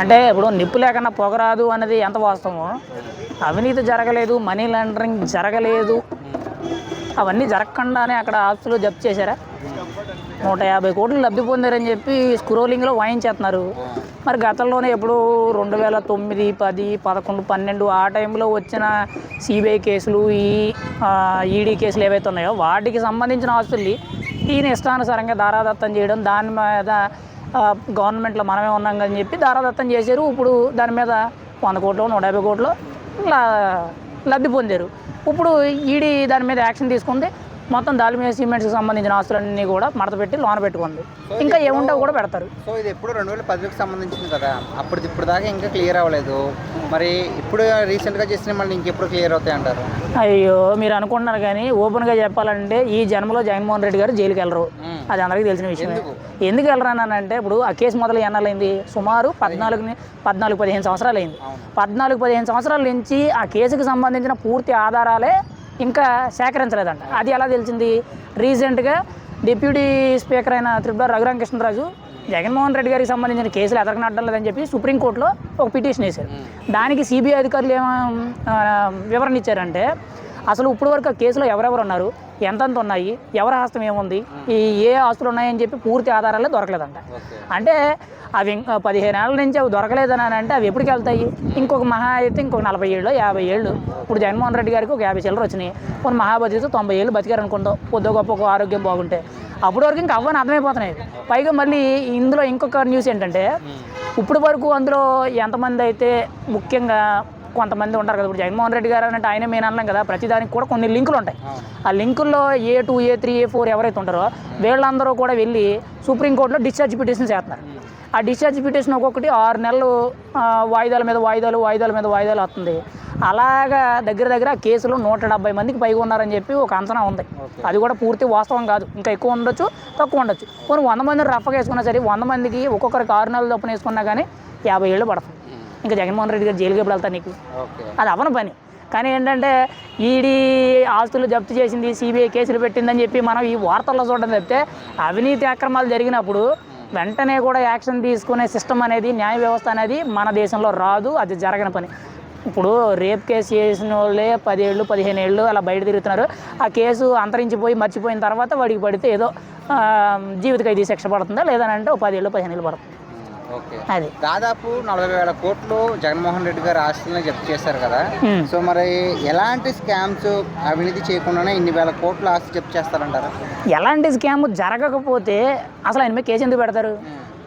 అంటే ఇప్పుడు నిప్పు లేకుండా పొగరాదు అనేది ఎంత వాస్తవమో? అవినీతి జరగలేదు మనీ లాండరింగ్ జరగలేదు. అవన్నీ జరగకుండానే అక్కడ ఆస్తులు జప్తు చేశారా? నూట యాభై కోట్లు లబ్ధి పొందారని చెప్పి స్క్రోలింగ్లో వాయించేస్తున్నారు. మరి గతంలోనే ఎప్పుడు రెండు వేల తొమ్మిది పది పదకొండు పన్నెండు ఆ టైంలో వచ్చిన సిబిఐ కేసులు ఈ ఈడీ కేసులు ఏవైతే ఉన్నాయో వాటికి సంబంధించిన ఆస్తుల్ని ఈయన ఇష్టానుసారంగా దారాదత్తం చేయడం దాని మీద గవర్నమెంట్లో మనమే ఉన్నాం అని చెప్పి దారాదత్తం చేశారు. ఇప్పుడు దాని మీద వంద కోట్లు నూట యాభై కోట్లు లబ్ధి పొందారు. ఇప్పుడు ఈడీ దాని మీద యాక్షన్ తీసుకుంది. మొత్తం దాల్మియా సిమెంట్స్కి సంబంధించిన ఆస్తులన్నీ కూడా మడత పెట్టి లోన పెట్టుకుంది. ఇంకా ఏముంటావు కూడా పెడతారు. సో ఇది ఎప్పుడు రెండు వేల పదికి సంబంధించింది కదా. అప్పుడు ఇప్పుడు దాకా ఇంకా క్లియర్ అవ్వలేదు. మరి ఇప్పుడు రీసెంట్గా చేసిన మళ్ళీ ఇంకెప్పుడు క్లియర్ అవుతాయి అంటారు? అయ్యో మీరు అనుకుంటున్నారు కానీ ఓపెన్గా చెప్పాలంటే ఈ జన్మలో జగన్మోహన్ రెడ్డి గారు జైలుకి వెళ్ళరు. అది అందరికీ తెలిసిన విషయమే. ఎందుకు? వెళ్ళరానంటే ఇప్పుడు ఆ కేసు మొదలు ఎన్నాళ్ళైంది సుమారు పద్నాలుగు పద్నాలుగు పదిహేను సంవత్సరాలు అయింది. పద్నాలుగు పదిహేను సంవత్సరాల నుంచి ఆ కేసుకు సంబంధించిన పూర్తి ఆధారాలే ఇంకా సేకరించలేదంట. అది ఎలా తెలిసింది? రీసెంట్గా డిప్యూటీ స్పీకర్ అయిన త్రిపుర రఘురామకృష్ణరాజు జగన్మోహన్ రెడ్డి గారికి సంబంధించిన కేసులు ఎదరకనడ్డం లేదని చెప్పి సుప్రీంకోర్టులో ఒక పిటిషన్ వేశారు. దానికి సిబిఐ అధికారులు ఏం ఆ, వివరణ ఇచ్చారంటే అసలు ఇప్పుడు వరకు ఆ కేసులో ఎవరెవరు ఉన్నారు? ఎంతెంత ఉన్నాయి? ఎవరి హస్తం ఏముంది ఈ ఏ ఆస్తులు ఉన్నాయని చెప్పి పూర్తి ఆధారాలే దొరకలేదంట. అంటే అవి పదిహేను ఏళ్ళ నుంచి అవి దొరకలేదని అంటే అవి ఎప్పటికి వెళ్తాయి? ఇంకొక మహా అయితే ఇంకొక నలభై ఏళ్ళు యాభై ఏళ్ళు. ఇప్పుడు జగన్మోహన్ రెడ్డి గారికి ఒక యాభై చిల్లర వచ్చినాయి. కొన్ని మహాబతితో తొంభై ఏళ్ళు బతికారు అనుకుంటాం. కొద్ది గొప్ప ఒక ఆరోగ్యం బాగుంటే. అప్పటి వరకు ఇంకా అవ్వని అర్థమైపోతున్నాయి. పైగా మళ్ళీ ఇందులో ఇంకొక న్యూస్ ఏంటంటే ఇప్పుడు వరకు అందులో ఎంతమంది అయితే ముఖ్యంగా కొంతమంది ఉంటారు కదా ఇప్పుడు జగన్మోహన్ రెడ్డి గారు అంటే ఆయన మెయిన్ అనలేం కదా ప్రతిదానికి కూడా కొన్ని లింకులు ఉంటాయి. ఆ లింకుల్లో A two A three A four ఎవరైతే ఉంటారో వీళ్ళందరూ కూడా వెళ్ళి సుప్రీంకోర్టులో డిశ్చార్జ్ పిటిషన్ చేస్తున్నారు. ఆ డిశ్చార్జ్ పిటిషన్ ఒక్కొక్కటి ఆరు నెలలు వాయిదాల మీద వాయిదాలు వాయిదాల మీద వాయిదాలు వస్తుంది. అలాగా దగ్గర దగ్గర ఆ కేసులో నూట డెబ్బై మందికి పైగా ఉన్నారని చెప్పి ఒక అంచనా ఉంది. అది కూడా పూర్తి వాస్తవం కాదు. ఇంకా ఎక్కువ ఉండొచ్చు తక్కువ ఉండొచ్చు. కొన్ని వంద మందిని రఫగా వేసుకున్నా సరే వంద మందికి ఒక్కొక్కరికి ఆరు నెలలు తప్పున వేసుకున్నా కానీ యాభై ఏళ్ళు పడుతుంది ఇంకా జగన్మోహన్ రెడ్డి గారు జైలుకి ఎప్పుడు వెళ్తా నీకు? అది అవన పని. కానీ ఏంటంటే ఈడీ ఆస్తులు జప్తు చేసింది సిబిఐ కేసులు పెట్టిందని చెప్పి మనం ఈ వార్తల్లో చూడడం తప్పితే అవినీతి అక్రమాలు జరిగినప్పుడు వెంటనే కూడా యాక్షన్ తీసుకునే సిస్టమ్ అనేది న్యాయ వ్యవస్థ అనేది మన దేశంలో రాదు అది జరగని పని. ఇప్పుడు రేప్ కేసు చేసిన వాళ్ళే పదేళ్ళు పదిహేను ఏళ్ళు అలా బయట తిరుగుతున్నారు. ఆ కేసు అంతరించిపోయి మర్చిపోయిన తర్వాత వాడికి పడితే ఏదో ఆ, జీవిత ఖైదీ శిక్ష పడుతుందా? లేదనంటే పదేళ్ళు పదిహేను ఏళ్ళు పడుతుంది. అది. దాదాపు నలభై వేల కోట్లు జగన్మోహన్ రెడ్డి గారు ఆస్తులను జప్తు చేశారు కదా. సో మరి ఎలాంటి స్కామ్స్ అవినీతి చేయకుండానే ఇన్ని వేల కోట్లు ఆస్తి జప్తు చేస్తారంటారు? ఎలాంటి స్కామ్ జరగకపోతే అసలు ఆయన మీద కేసు ఎందుకు పెడతారు?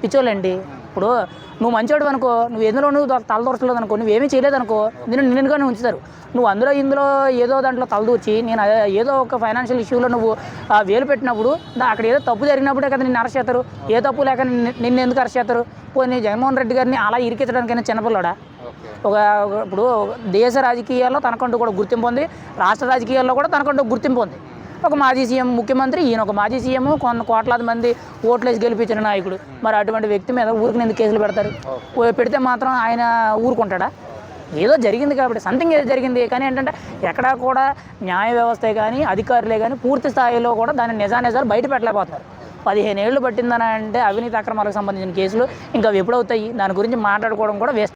పిచ్చోళ్ళండి ఇప్పుడు నువ్వు మంచోడు అనుకో నువ్వు ఎందులో నువ్వు తలదూర్చలేదు అనుకో నువ్వేమీ చేయలేదు అనుకో నేను నిన్నుగానే ఉంచుతారు. నువ్వు అందులో ఇందులో ఏదో దాంట్లో తలదూర్చి నేను ఏదో ఒక ఫైనాన్షియల్ ఇష్యూలో నువ్వు వేలు పెట్టినప్పుడు అక్కడ ఏదో తప్పు జరిగినప్పుడే కదా నిన్ను అరెస్ట్ చేస్తారు. ఏ తప్పు లేక నిన్ను ఎందుకు అరెస్ట్ చేస్తారు? పోనీ జగన్మోహన్ రెడ్డి గారిని అలా ఇరికించడానికైనా చిన్నపిల్లడా? ఒక- ఇప్పుడు దేశ రాజకీయాల్లో తనకంటూ కూడా గుర్తింపు ఉంది రాష్ట్ర రాజకీయాల్లో కూడా తనకంటూ గుర్తింపు ఉంది. ఒక మాజీ సీఎం ముఖ్యమంత్రి ఈయన ఒక మాజీ సీఎం కొన్ని కోట్లాది మంది ఓట్లేసి గెలిపించిన నాయకుడు. మరి అటువంటి వ్యక్తి మీద ఊరికి ఎందుకు కేసులు పెడతారు? పెడితే మాత్రం ఆయన ఊరుకుంటాడా? ఏదో జరిగింది కాబట్టి సంథింగ్ ఏదో జరిగింది. కానీ ఏంటంటే ఎక్కడా కూడా న్యాయ వ్యవస్థే కానీ అధికారులే కానీ పూర్తి స్థాయిలో కూడా దాని నిజానిజాలు బయట పెట్టలేకపోతున్నారు. పదిహేను ఏళ్ళు పట్టిందని అంటే అవినీతి అక్రమాలకు సంబంధించిన కేసులు ఇంకా ఎప్పుడవుతాయి? దాని గురించి మాట్లాడుకోవడం కూడా వేస్ట్